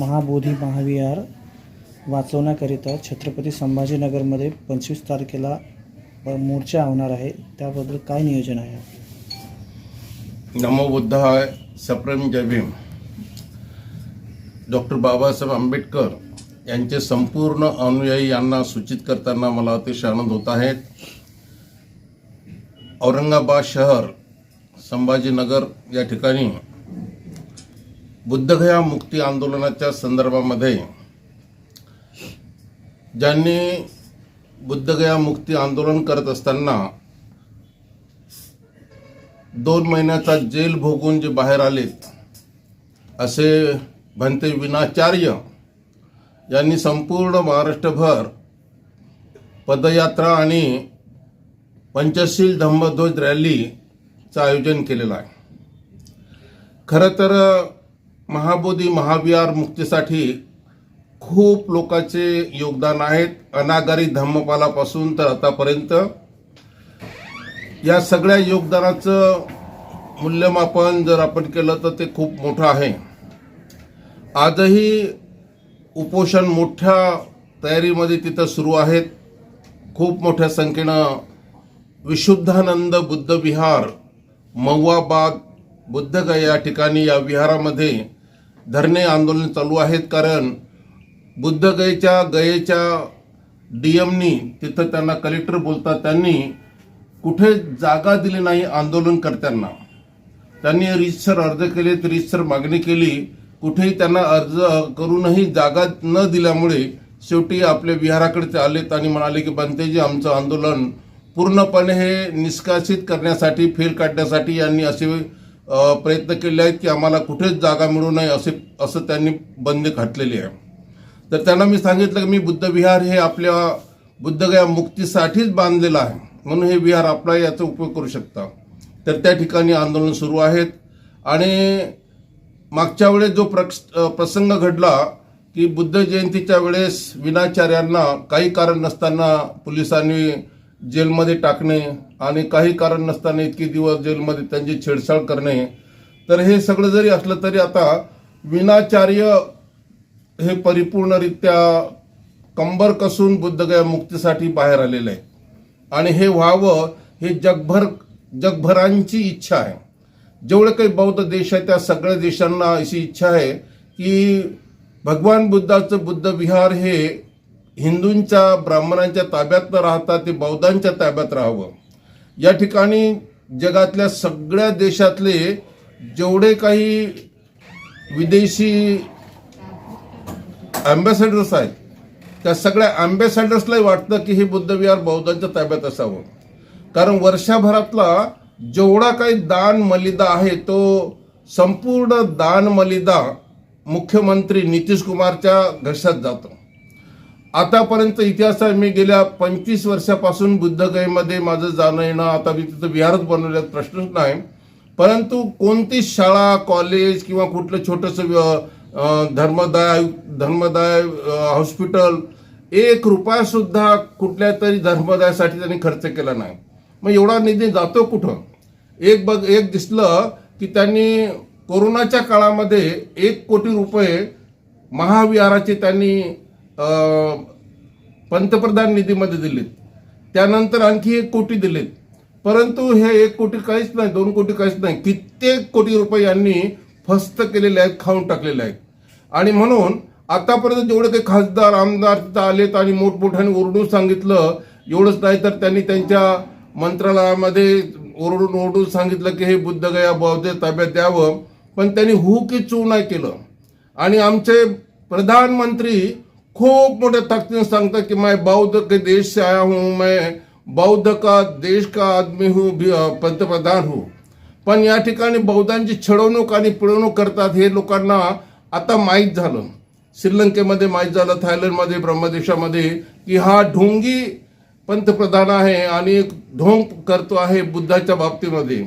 महाबोधी महाविहार वाचवण्याकरिता छत्रपती संभाजीनगरमध्ये पंचवीस तारखेला मोर्चा होणार आहे. त्याबद्दल काय नियोजन आहे? नमो बुद्धाय सप्रेम जय भीम. डॉक्टर बाबासाहेब आंबेडकर यांचे संपूर्ण अनुयायी यांना सूचित करताना मला अतिशय आनंद होत आहे. औरंगाबाद शहर संभाजीनगर या ठिकाणी बुद्धगया मुक्ती आंदोलनाच्या संदर्भामध्ये ज्यांनी बुद्धगया मुक्ती आंदोलन करत असताना दोन महिन्याचा जेल भोगून जे बाहेर आलेत असे भंते विनाचार्य यांनी संपूर्ण महाराष्ट्रभर पदयात्रा आणि पंचशील धम्मध्वज रॅलीचं आयोजन केलेलं आहे. खरं तर महाबोधी महाविहार मुक्तीसाठी खूप लोकांचे योगदान आहेत. अनागारी धम्मपालापासून तर आतापर्यंत. या सगळ्या योगदानाचं मूल्यमापन जर आपण केलं तर ते खूप मोठं आहे. आजही उपोषण मोठ्या तयारीमध्ये तिथं सुरू आहेत. खूप मोठ्या संख्येनं विशुद्धानंद बुद्ध विहार महुआबाद बुद्धगया या ठिकाणी या विहारामध्ये धरणे आंदोलन चालू आहेत कारण बुद्धगयेच्या गयेच्या डी एमनी तिथं त्यांना कलेक्टर बोलतात त्यांनी कुठे जागा दिली नाही आंदोलनकर्त्यांना. त्यांनी रीतसर अर्ज केले तर रीतसर मागणी केली कुठेही त्यांना अर्ज करूनही जागा न दिल्यामुळे शेवटी आपल्या विहाराकडे ते आलेत आणि म्हणाले की बनतेजी आमचं आंदोलन पूर्णपणे हे निष्कासित करण्यासाठी फेल काढण्यासाठी यांनी असे प्रयत्न केले आहेत की आम्हाला कुठेच जागा मिळू नये असे असं त्यांनी बंदी घातलेली आहे. तर त्यांना मी सांगितलं की मी बुद्ध विहार हे आपल्या बुद्धगया मुक्तीसाठीच बांधलेलं आहे. म्हणून हे विहार आपला याचा उपयोग करू शकता. तर त्या ठिकाणी आंदोलन सुरू आहेत. आणि मागच्या वेळेस जो प्रक्ष प्रसंग घडला की बुद्ध जयंतीच्या वेळेस विनाचार्यांना काही कारण नसताना पोलिसांनी जेलमध्ये टाकणे आणि काही कारण नसताना इतके दिवस जेलमध्ये त्यांची छेडछाड करणे. तर हे सगळं जरी असलं तरी आता विनाचार्य हे परिपूर्णरित्या कंबर कसून बुद्धगया मुक्तीसाठी बाहेर आलेलं आहे आणि हे व्हावं हे जगभर जगभरांची इच्छा आहे. जेवढे काही बौद्ध देश आहे त्या सगळ्या देशांना अशी इच्छा आहे की भगवान बुद्धाचं बुद्ध विहार हे हिंदूंच्या ब्राह्मणांच्या ताब्यात न राहता ते बौद्धांच्या ताब्यात राहावं. या ठिकाणी जगातल्या सगळ्या देशातले जेवढे काही विदेशी अँबॅसेडर्स आहेत त्या सगळ्या अँबॅसेडर्सलाही वाटतं की हे बुद्धविहार बौद्धांच्या ताब्यात असावं. कारण वर्षभरातला जेवढा काही दान मलिदा आहे तो संपूर्ण दान मलिदा मुख्यमंत्री नितीश कुमारच्या घशात जातो. आतापर्यंत इतिहास आहे मी गेल्या पंचवीस वर्षापासून बुद्धगयेमध्ये माझं जाणं येणं आता मी तिथं विहारच बनवल्यात प्रश्नच नाही. परंतु कोणतीच शाळा कॉलेज किंवा कुठलं छोटंसं धर्मदाय धर्मदाय हॉस्पिटल एक रुपयासुद्धा कुठल्या तरी धर्मदायासाठी त्यांनी खर्च केला नाही. मग एवढा निधी जातो कुठं? एक बघ एक दिसलं की त्यांनी कोरोनाच्या काळामध्ये एक कोटी रुपये महाविहाराचे त्यांनी पंतप्रधान निधीमध्ये दिलेत. त्यानंतर आणखी एक कोटी दिलेत. परंतु हे एक कोटी काहीच नाही दोन कोटी काहीच नाही. कित्येक कोटी रुपये यांनी फस्त केलेले आहेत खाऊन टाकलेले आहेत. आणि म्हणून आतापर्यंत जेवढे काही खासदार आमदार तिथं आलेत आणि मोठमोठ्याने ओरडून सांगितलं एवढंच नाही तर त्यांनी त्यांच्या मंत्रालयामध्ये ओरडून ओरडून सांगितलं की हे बुद्धगया बौद्ध ताब्यात द्यावं. पण त्यांनी हू की चू नाही केलं. आणि आमचे प्रधानमंत्री खूप मोठ्या ताकदीनं सांगतात की मैं बौद्ध के देश से आया हूँ मैं बौद्ध का देश का आदमी हूँ पंतप्रधान हूँ। पण या ठिकाणी बौद्धांची छळवणूक आणि पिळवणूक करतात हे लोकांना आता माहीत झालं. श्रीलंकेमध्ये माहीत झालं थायलंडमध्ये ब्रह्मदेशामध्ये की हा ढोंगी पंतप्रधान आहे आणि ढोंग करतो आहे बुद्धाच्या बाबतीमध्ये.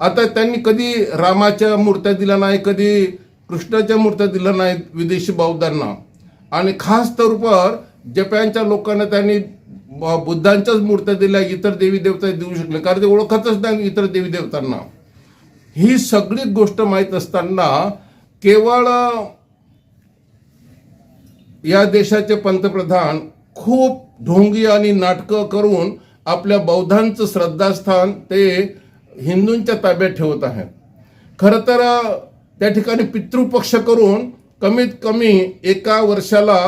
आता त्यांनी कधी रामाच्या मूर्त्या दिल्या नाही कधी कृष्णाच्या मूर्त्या दिल्या नाहीत विदेशी बौद्धांना. आणि खास तौरपर जपानच्या लोकांना त्यांनी बुद्धांच्याच मूर्त्या दिल्या इतर देवी देवता देऊ शकले. कारण ते ओळखतच नाही इतर देवी देवतांना. ही सगळी गोष्ट माहीत असताना केवळ या देशाचे पंतप्रधान खूप ढोंगी आणि नाटकं करून आपल्या बौद्धांचं श्रद्धास्थान ते हिंदूंच्या ताब्यात ठेवत आहेत. खरं तर त्या ठिकाणी पितृपक्ष करून कमीत कमी एका वर्षाला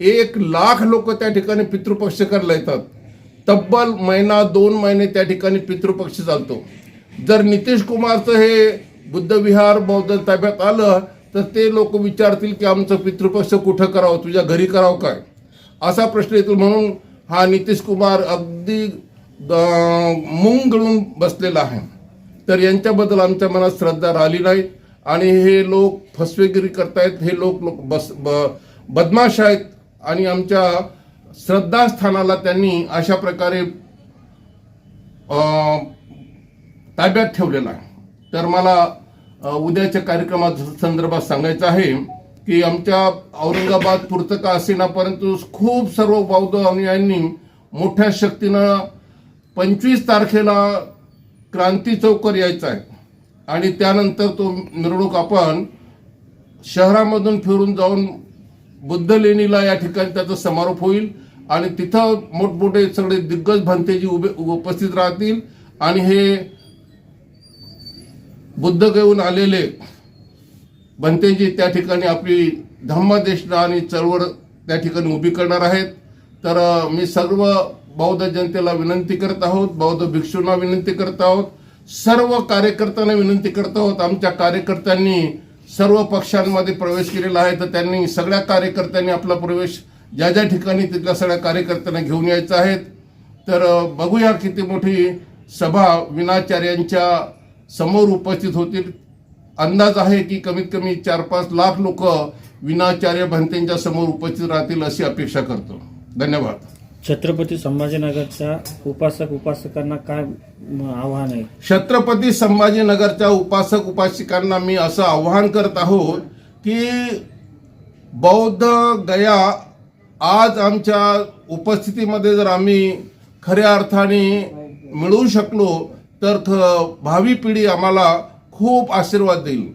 एक लाख लोक त्या ठिकाणी पितृपक्ष करायला येतात. तब्बल महिना दोन महिने त्या ठिकाणी पितृपक्ष चालतो. जर नितीश कुमारचं हे बुद्धविहार बौद्ध ताब्यात आलं तर ते लोक विचारतील की आमचं पितृपक्ष कुठं करावं तुझ्या घरी करावं काय? असा प्रश्न येतो. म्हणून हा नितीश कुमार अगदी मुंग गळून बसलेला आहे. तर यांच्याबद्दल आमच्या मनात श्रद्धा राहिली नाही. आणि हे लोक फसवेगिरी करतायत हे लोक लोक बस ब बदमाश आहेत. आणि आमच्या श्रद्धास्थानाला त्यांनी अशा प्रकारे ताब्यात ठेवलेला आहे. तर मला उद्याच्या कार्यक्रमात संदर्भात सांगायचं आहे की आमच्या औरंगाबाद पुरतं का असेना परंतु खूप सर्व बौद्ध अनुयायांनी मोठ्या शक्तीनं पंचवीस तारखेला क्रांती चौकर यायचा आहे. आणि त्यानंतर तो मिरवणूक आपण शहरामधून फिरून जाऊन बुद्ध लेणीला या ठिकाणी त्याचा समारोप होईल आणि तिथं मोठमोठे सगळे दिग्गज भंतेजी उभे उपस्थित राहतील. आणि हे बुद्ध घेऊन आलेले भंतेजी त्या ठिकाणी आपली धम्मदेशना आणि चळवळ त्या ठिकाणी उभी करणार आहेत. तर मी सर्व बौद्ध जनतेला विनंती करत आहोत बौद्ध भिक्षूंना विनंती करत आहोत. सर्व कार्यकर्त्यांना विनंती करत आहोत. आमच्या कार्यकर्त्यांनी सर्व पक्षांमध्ये प्रवेश केलेला आहे तर त्यांनी सगळ्या कार्यकर्त्यांनी आपला प्रवेश ज्या ज्या ठिकाणी तिथल्या सगळ्या कार्यकर्त्यांना घेऊन यायचं आहेत. तर बघूया किती मोठी सभा विनाचार्यांच्या समोर उपस्थित होतील. अंदाज आहे की कमीत कमी चार पाच लाख लोक विनाचार्य भंतेंच्या समोर उपस्थित राहतील अशी अपेक्षा करतो. धन्यवाद. छत्रपती संभाजीनगरच्या उपासक उपासकांना काय आव्हान आहे? छत्रपती संभाजीनगरच्या उपासक उपासिकांना मी असं आव्हान करत आहोत की बौद्ध गया आज आमच्या उपस्थितीमध्ये जर आम्ही खऱ्या अर्थाने मिळवू शकलो तर थ- भावी पिढी आम्हाला खूप आशीर्वाद देईल.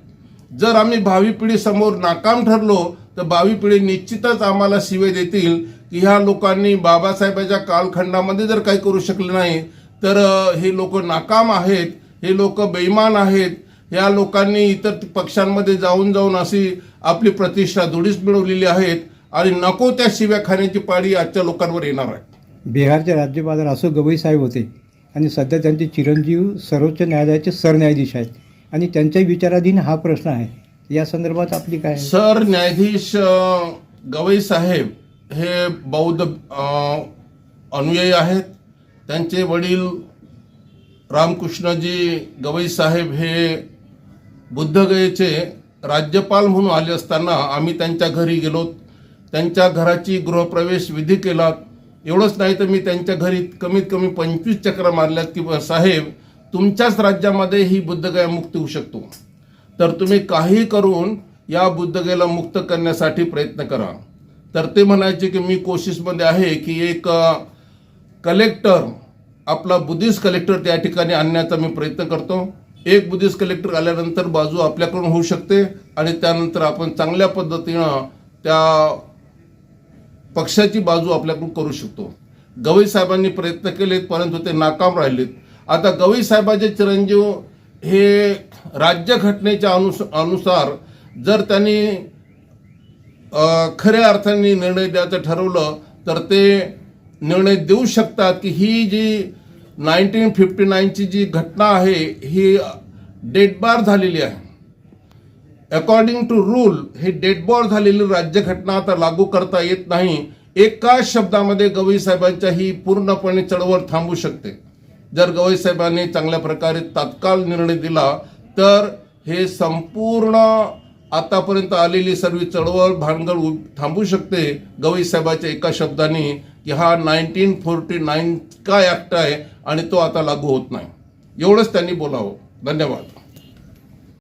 जर आम्ही भावी पिढीसमोर नाकाम ठरलो तर भावी पिढी निश्चितच आम्हाला शिवे देतील की ह्या लोकांनी बाबासाहेबाच्या कालखंडामध्ये जर काही करू शकले नाही तर हे लोक नाकाम आहेत हे लोक बेईमान आहेत या लोकांनी इतर पक्षांमध्ये जाऊन जाऊन अशी आपली प्रतिष्ठा दुडीच मिळवलेली आहेत आणि नको त्या शिव्या खाण्याची पाळी आजच्या लोकांवर येणार आहे. बिहारचे राज्यपाल रासू गवई साहेब होते आणि सध्या त्यांचे चिरंजीव सर्वोच्च न्यायालयाचे सरन्यायाधीश आहेत आणि त्यांच्याही विचाराधीन हा प्रश्न आहे. या संदर्भात आपली काय? सर न्यायाधीश गवई साहेब हे बौद्ध अनुयायी आहेत. त्यांचे वडील रामकृष्णजी गवई साहेब हे बुद्धगयेचे राज्यपाल म्हणून आले असताना आम्ही त्यांच्या घरी गेलो. त्यांच्या घराची गृहप्रवेश विधी केला. एवढंच नाही तर मी त्यांच्या घरी कमीत कमी पंचवीस चक्र मारल्यात की साहेब तुमच्याच राज्यामध्ये ही बुद्धगया मुक्त होऊ शकतो. तर तुम्ही काही करून या बुद्धगेला मुक्त करण्यासाठी प्रयत्न करा. तर ते म्हणायचे की मी कोशिशमध्ये आहे की एक कलेक्टर आपला बुद्धिस्ट कलेक्टर त्या ठिकाणी आणण्याचा मी प्रयत्न करतो. एक बुद्धिस्ट कलेक्टर आल्यानंतर बाजू आपल्याकडून होऊ शकते आणि त्यानंतर आपण चांगल्या पद्धतीनं त्या पक्षाची बाजू आपल्याकडून करू शकतो. गवई साहेबांनी प्रयत्न केलेत परंतु ते नाकाम राहिलेत. आता गवई साहेबाचे चिरंजीव हे राज्यघटनेच्या अनुस अनुसार जर त्यांनी खऱ्या अर्थाने निर्णय द्यायचं ठरवलं तर ते निर्णय देऊ शकतात की ही जी नाईन्टीन फिफ्टी नाईनची जी घटना आहे ही डेटबार झालेली आहे. अकॉर्डिंग टू रूल ही डेटबॉर झालेली राज्यघटना आता लागू करता येत नाही. एकाच शब्दामध्ये गवई साहेबांच्या ही पूर्णपणे चळवळ थांबू शकते. जर गवई साहेबांनी चांगल्या प्रकारे तात्काळ निर्णय दिला तर हे संपूर्ण आतापर्यंत आलेली सर्व चळवळ भानगड थांबू शकते. गवई साहेबाच्या एका शब्दाने की हा नाईन्टीन फोर्टी नाईन काय ॲक्ट आहे आणि तो आता लागू होत नाही. एवढंच त्यांनी बोलावं. धन्यवाद.